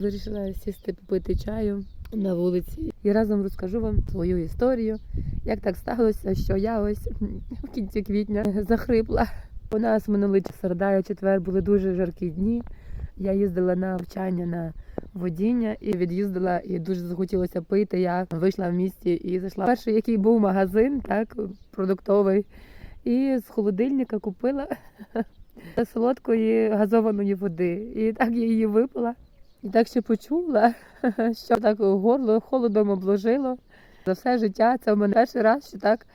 Вирішила сісти попити чаю на вулиці і разом розкажу вам свою історію. Як так сталося, що я ось в кінці квітня захрипла. У нас минулий середа і четвер були дуже жаркі дні. Я їздила на навчання на водіння і від'їздила, і дуже захотілося пити. Я вийшла в місті і зайшла. Перший, який був магазин, так продуктовий, і з холодильника купила солодкої газованої води. І так я її випила. І так ще почула, що так горло холодом обложило. За все життя це в мене перший раз, що так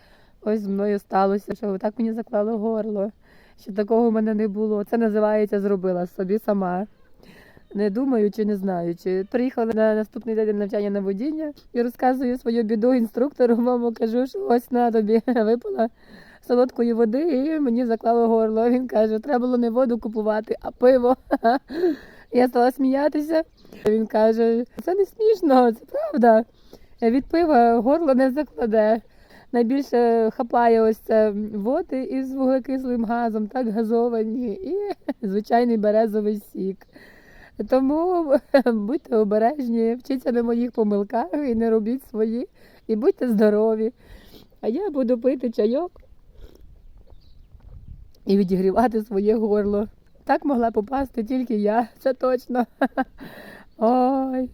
ось з мною сталося, що так мені заклало горло, що такого в мене не було. Це називається зробила собі сама. Не думаючи, не знаючи. Приїхала на наступний день навчання на водіння і розказую свою біду інструктору. Маму кажу, що ось на тобі випила солодкої води, і мені заклало горло. Він каже, треба було не воду купувати, а пиво. Я стала сміятися. Він каже, це не смішно, це правда. Від пива горло не закладе. Найбільше хапає ось це води із вуглекислим газом, так газовані, і звичайний березовий сік. Тому будьте обережні, вчіться на моїх помилках і не робіть свої, і будьте здорові. А я буду пити чайок і відігрівати своє горло. Так могла попасти тільки я, це точно. Ой.